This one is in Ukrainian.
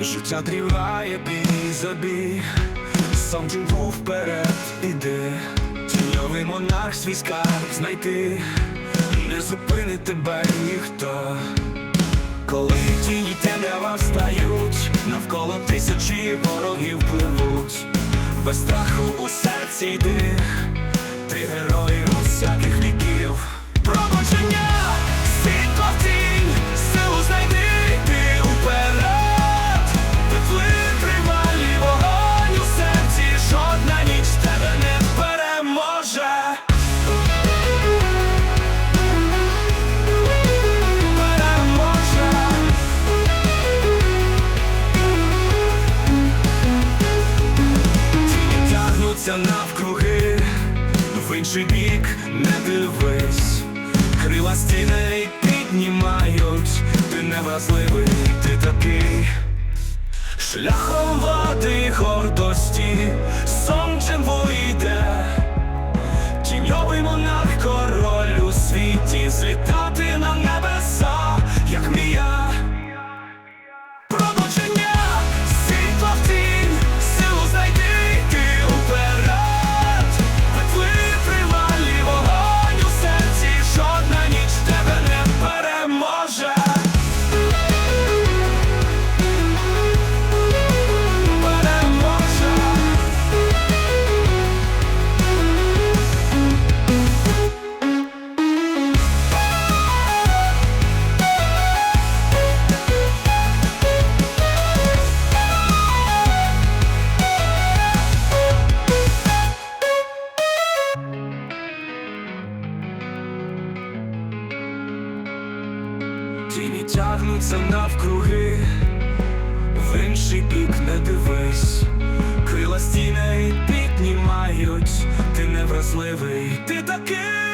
Життя триває бій за бій, сам був вперед, іди, тіньовий монарх свій скарб знайти, не зупинить тебе ніхто. Коли тіні темрява встають, навколо тисячі ворогів пливуть, без страху у серці йди, ти герой тягнуться навкруги, в інший бік не дивись, крила стіни піднімають, ти невразливий, Тіні тягнуться навкруги, в інший бік не дивись, крила стіни піднімають, ти невразливий, ти такий.